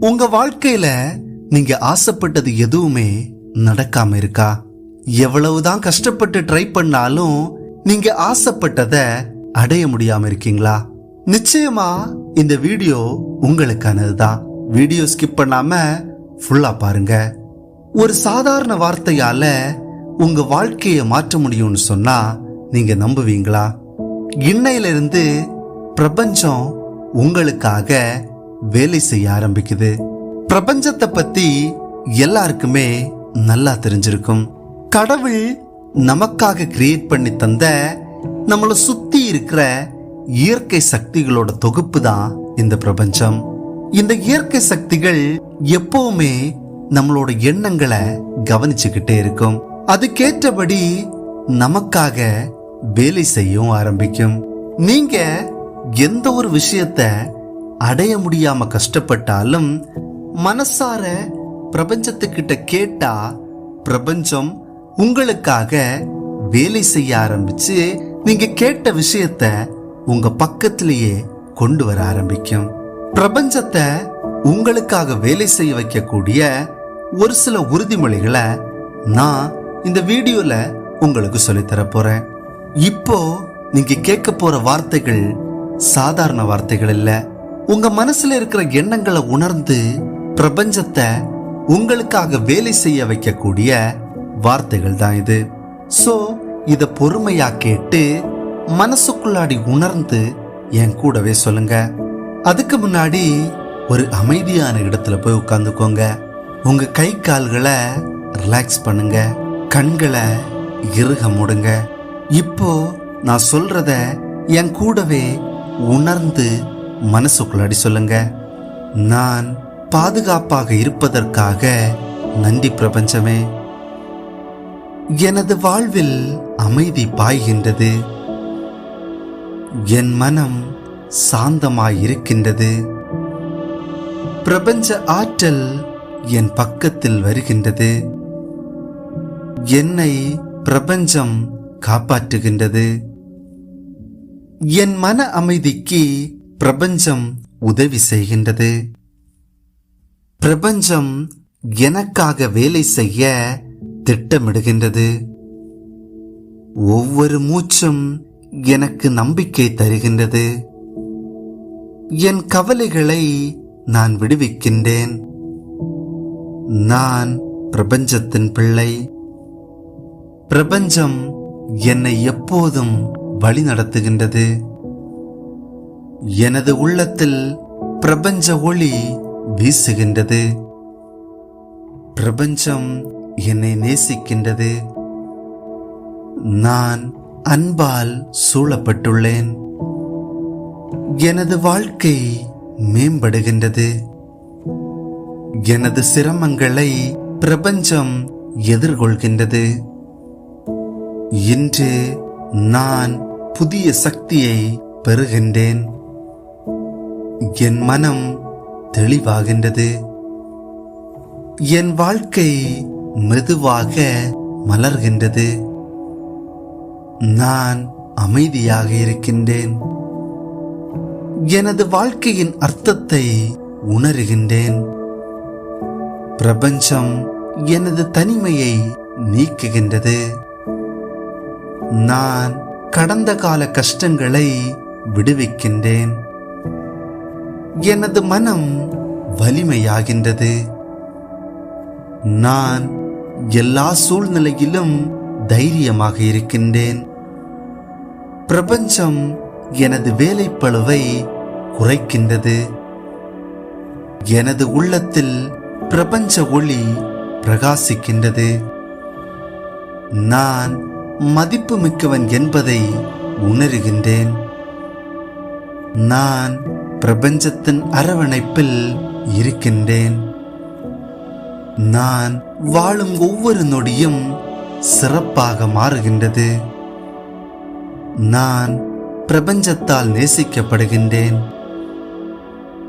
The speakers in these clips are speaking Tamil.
உங்க வாழ்க்கையில நீங்க ஆசைப்பட்டது எதுவுமே நடக்காம இருக்கா? எவ்வளவுதான் கஷ்டப்பட்டு ட்ரை பண்ணாலும் நீங்க ஆசைப்பட்டத அடைய முடியாம இருக்கீங்களா? நிச்சயமா இந்த வீடியோ உங்களுக்கானதுதான். வீடியோ ஸ்கிப் பண்ணாம ஃபுல்லா பாருங்க. ஒரு சாதாரண வார்த்தையால உங்க வாழ்க்கையை மாற்ற முடியும்னு சொன்னா நீங்க நம்புவீங்களா? இன்னையிலிருந்து பிரபஞ்சம் உங்களுக்காக வேலை செய்ய ஆரம்பிக்குது. பிரபஞ்சத்தை பத்தி எல்லாருக்குமே நல்லா தெரிஞ்சிருக்கும். கடவுள் நமக்காக கிரியேட் பண்ணி தந்த நம்மள சுத்தி இருக்கிற இயற்கை சக்திகளோட தொகுப்பு தான் இந்த பிரபஞ்சம். இந்த இயற்கை சக்திகள் எப்பவுமே நம்மளோட எண்ணங்களை கவனிச்சுக்கிட்டே இருக்கும். அதுக்கேற்றபடி நமக்காக வேலை செய்யவும் ஆரம்பிக்கும். நீங்க எந்த ஒரு விஷயத்த அடைய முடியாம கஷ்டப்பட்டாலும் மனசார பிரபஞ்சத்துக்கிட்ட கேட்டா பிரபஞ்சம் உங்களுக்காக வேலை செய்ய ஆரம்பிச்சு நீங்க கேட்ட விஷயத்த உங்க பக்கத்திலேயே கொண்டு வர ஆரம்பிக்கும். பிரபஞ்சத்தை உங்களுக்காக வேலை செய்ய வைக்கக்கூடிய ஒரு சில உறுதிமொழிகளை நான் இந்த வீடியோல உங்களுக்கு சொல்லித்தர போறேன். இப்போ நீங்க கேட்க போற வார்த்தைகள் சாதாரண வார்த்தைகள் இல்லை. உங்க மனசுல இருக்கிற எண்ணங்களை உணர்ந்து பிரபஞ்சத்தை உங்களுக்காக வேலை செய்ய வைக்கக்கூடிய வார்த்தைகள் தான் இது. ஸோ இதை பொறுமையா கேட்டு மனசுக்குள்ளாடி உணர்ந்து என் கூடவே சொல்லுங்க. அதுக்கு முன்னாடி ஒரு அமைதியான இடத்துல போய் உட்காந்துக்கோங்க. உங்க கை கால்களை ரிலாக்ஸ் பண்ணுங்க. கண்களை இறுக மூடுங்க. இப்போ நான் சொல்றத என் கூடவே உணர்ந்து மனசுக்குள்ளாடி சொல்லுங்க. நான் பாதுகாப்பாக இருப்பதற்காக நன்றி பிரபஞ்சமே. எனது வாழ்வில் அமைதி பாய்கின்றது. என் மனம் சாந்தமாயிருக்கின்றது. பிரபஞ்ச ஆற்றல் என் பக்கத்தில் வருகின்றது. என்னை பிரபஞ்சம் காப்பாற்றுகின்றது. என் மன அமைதிக்கு பிரபஞ்சம் உதவி செய்கின்றது. பிரபஞ்சம் எனக்காக வேலை செய்ய திட்டமிடுகின்றது. ஒவ்வொரு மூச்சும் எனக்கு நம்பிக்கை தருகின்றது. என் கவலைகளை நான் விடுவிக்கின்றேன். நான் பிரபஞ்சத்தின் பிள்ளை. பிரபஞ்சம் என்னை எப்போதும் வழி நடத்துகின்றது எனது உள்ளத்தில் பிரபஞ்ச ஒளி வீசுகின்றது. பிரபஞ்சம் என்னை நேசிக்கின்றது. நான் அன்பால் சூழப்பட்டுள்ளேன். எனது வாழ்க்கை மேம்படுகின்றது. எனது சிரமங்களை பிரபஞ்சம் எதிர்கொள்கின்றது. இன்று நான் புதிய சக்தியை பெறுகின்றேன். என் மனம் தெளிவாகின்றது. என் வாழ்க்கை மெதுவாக மலர்கின்றது. நான் அமைதியாக இருக்கின்றேன். எனது வாழ்க்கையின் அர்த்தத்தை உணர்கின்றேன். பிரபஞ்சம் எனது தனிமையை நீக்குகின்றது. நான் கடந்த கால கஷ்டங்களை விடுவிக்கின்றேன். எனது மனம் வலிமையாகின்றது. நான் எல்லா சூழ்நிலையிலும் தைரியமாக இருக்கின்றேன். பிரபஞ்சம் எனது வேலைப்பழுவை குறைக்கின்றது. எனது உள்ளத்தில் பிரபஞ்ச ஒளி பிரகாசிக்கின்றது. நான் மதிப்பு மிக்கவன் என்பதை உணர்கின்றேன். நான் பிரபஞ்சத்தின் அரவணைப்பில் இருக்கின்றேன். நான் வாழும் ஒவ்வொரு நொடியும் சிறப்பாக மாறுகின்றது. நான் பிரபஞ்சத்தால் நேசிக்கப்படுகின்றேன்.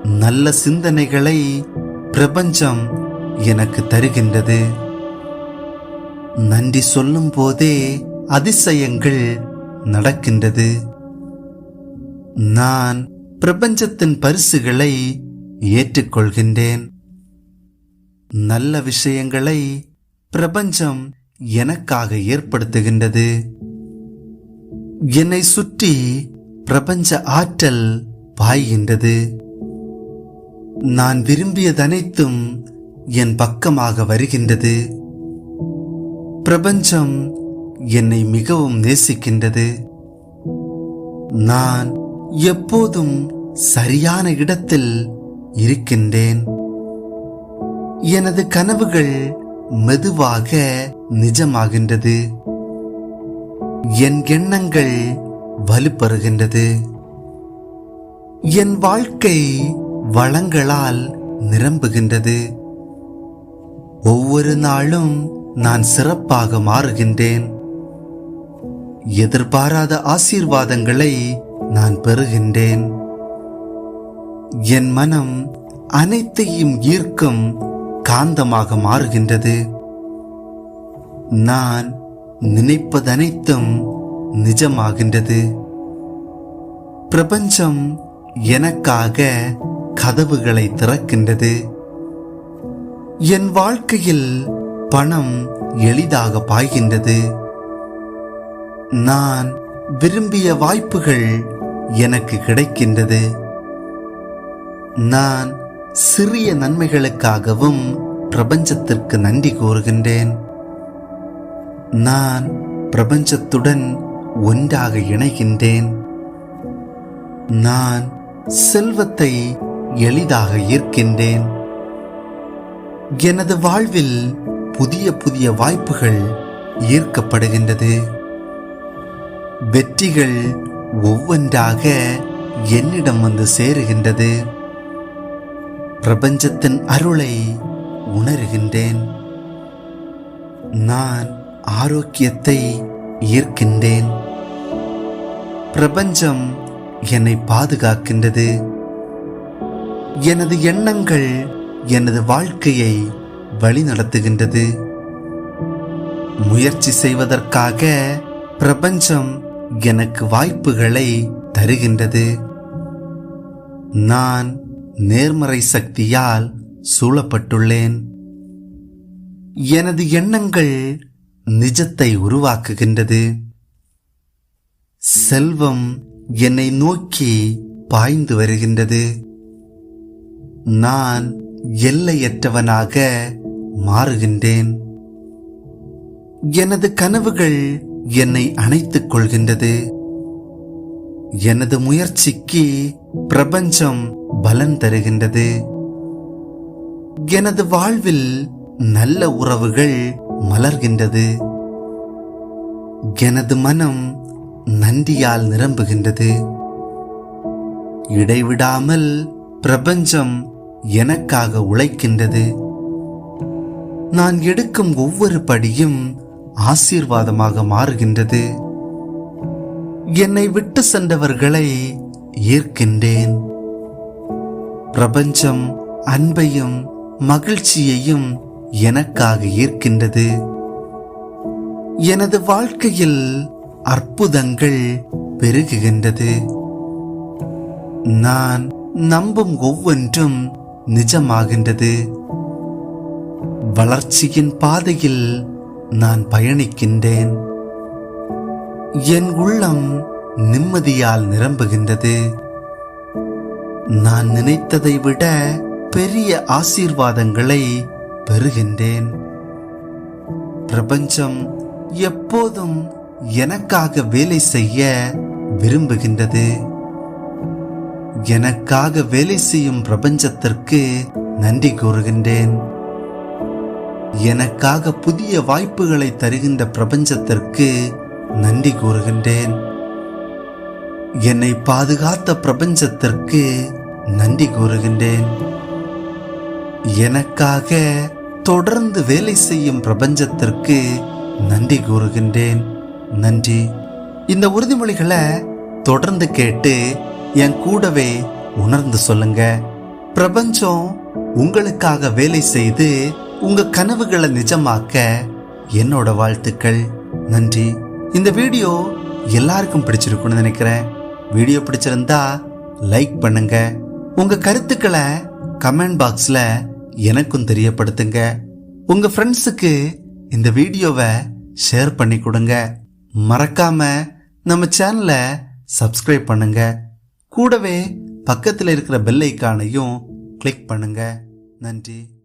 நல்ல சிந்தனைகளை பிரபஞ்சம் எனக்கு தருகின்றது. நன்றி சொல்லும் போதே அதிசயங்கள் நடக்கின்றது. நான் பிரபஞ்சத்தின் பரிசுகளை ஏற்றுக்கொள்கின்றேன். நல்ல விஷயங்களை பிரபஞ்சம் எனக்காக ஏற்படுத்துகின்றது. என்னை சுற்றி பிரபஞ்ச ஆற்றல் பாய்கின்றது. நான் விரும்பியதனைத்தும் என் பக்கமாக வருகின்றது. பிரபஞ்சம் என்னை மிகவும் நேசிக்கின்றது. நான் எப்போதும் சரியான இடத்தில் இருக்கின்றேன். எனது கனவுகள் மெதுவாக நிஜமாகின்றது. என் எண்ணங்கள் வலுப்பெறுகின்றது. என் வாழ்க்கை வளங்களால் நிரம்புகின்றது. ஒவ்வொரு நாளும் நான் சிறப்பாக மாறுகின்றேன். எதிர்பாராத ஆசீர்வாதங்களை நான் பெறுகின்றேன். என் மனம் அனைத்தையும் ஈர்க்கும் காந்தமாக மாறுகின்றது. நான் நினைப்பதனைத்தும் நிஜமாகின்றது. பிரபஞ்சம் எனக்காக கதவுகளை திறக்கின்றது. என் வாழ்க்கையில் பணம் எளிதாக பாய்கின்றது. நான் விரும்பிய வாய்ப்புகள் எனக்கு கிடைக்கின்றது. நான் சிறிய நன்மைகளுக்காகவும் பிரபஞ்சத்திற்கு நன்றி கூறுகின்றேன். நான் பிரபஞ்சத்துடன் ஒன்றாக இணைகின்றேன். நான் செல்வத்தை எளிதாக ஈர்க்கின்றேன். எனது வாழ்வில் புதிய புதிய வாய்ப்புகள் ஈர்க்கப்படுகின்றது. வெற்றிகள் ஒவ்வொன்றாக என்னிடம் வந்து சேருகின்றது. பிரபஞ்சத்தின் அருளை உணர்கின்றேன். நான் ஆரோக்கியத்தை ஈர்க்கின்றேன். பிரபஞ்சம் என்னை பாதுகாக்கின்றது. எனது எண்ணங்கள் எனது வாழ்க்கையை வழிநடத்துகின்றது. முயற்சி செய்வதற்காக பிரபஞ்சம் எனக்கு வாய்ப்புகளை தருகின்றது. நான் நேர்மறை சக்தியால் சூழப்பட்டுள்ளேன். எனது எண்ணங்கள் நிஜத்தை உருவாக்குகின்றது. செல்வம் என்னை நோக்கி பாய்ந்து வருகின்றது. நான் எல்லையற்றவனாக மாறுகின்றேன். எனது கனவுகள் என்னை அணைத்துக் கொள்கின்றது. எனது முயற்சிக்கு பிரபஞ்சம் பலன் தருகின்றது. எனது வாழ்வில் நல்ல உறவுகள் மலர்கின்றது. எனது மனம் நன்றியால் நிரம்புகின்றது. இடைவிடாமல் பிரபஞ்சம் எனக்காக உழைக்கின்றது. நான் எடுக்கும் ஒவ்வொரு படியும் ஆசீர்வாதமாக மாறுகின்றது. என்னை விட்டு சென்றவர்களை ஈர்க்கின்றேன். பிரபஞ்சம் அன்பையும் மகிழ்ச்சியையும் எனக்காக ஈர்க்கின்றது. எனது வாழ்க்கையில் அற்புதங்கள் பெருகுகின்றது. நான் நம்பும் ஒவ்வொன்றும் நிஜமாகின்றது. வளர்ச்சியின் பாதையில் நான் பயணிக்கின்றேன். என் உள்ளம் நிம்மதியால் நிரம்புகின்றது. நான் நினைத்ததை விட பெரிய ஆசீர்வாதங்களை பெறுகின்றேன். பிரபஞ்சம் எப்போதும் எனக்காக வேலை செய்ய விரும்புகின்றது. எனக்காக வேலை செய்யும் பிரபஞ்சத்திற்கு நன்றி கூறுகின்றேன். எனக்காக புதிய வாய்ப்புகளை தருகின்ற பிரபஞ்சத்திற்கு நன்றி கூறுகின்றேன். என்னை பாதுகாத்த பிரபஞ்சத்திற்கு நன்றி கூறுகின்றேன். எனக்காக தொடர்ந்து வேலை செய்யும் பிரபஞ்சத்திற்கு நன்றி கூறுகின்றேன். நன்றி. இந்த உறுதிமொழிகளை தொடர்ந்து கேட்டு என் கூடவே உணர்ந்து சொல்லுங்க. பிரபஞ்சம் உங்களுக்காக வேலை செய்து உங்க கனவுகளை நிஜமாக்க என்னோட வாழ்த்துக்கள். நன்றி. இந்த வீடியோ எல்லாருக்கும் பிடிச்சிருக்கும்னு நினைக்கிறேன். வீடியோ பிடிச்சிருந்தா லைக் பண்ணுங்க. உங்க கருத்துக்களை கமெண்ட் பாக்ஸ்ல எனக்கும் தெரியப்படுத்துங்க. உங்க ஃப்ரெண்ட்ஸுக்கு இந்த வீடியோவை ஷேர் பண்ணி கொடுங்க. மறக்காம நம்ம சேனலை சப்ஸ்கிரைப் பண்ணுங்க. கூடவே பக்கத்தில் இருக்கிற பெல் ஐக்கானையும் கிளிக் பண்ணுங்க. நன்றி.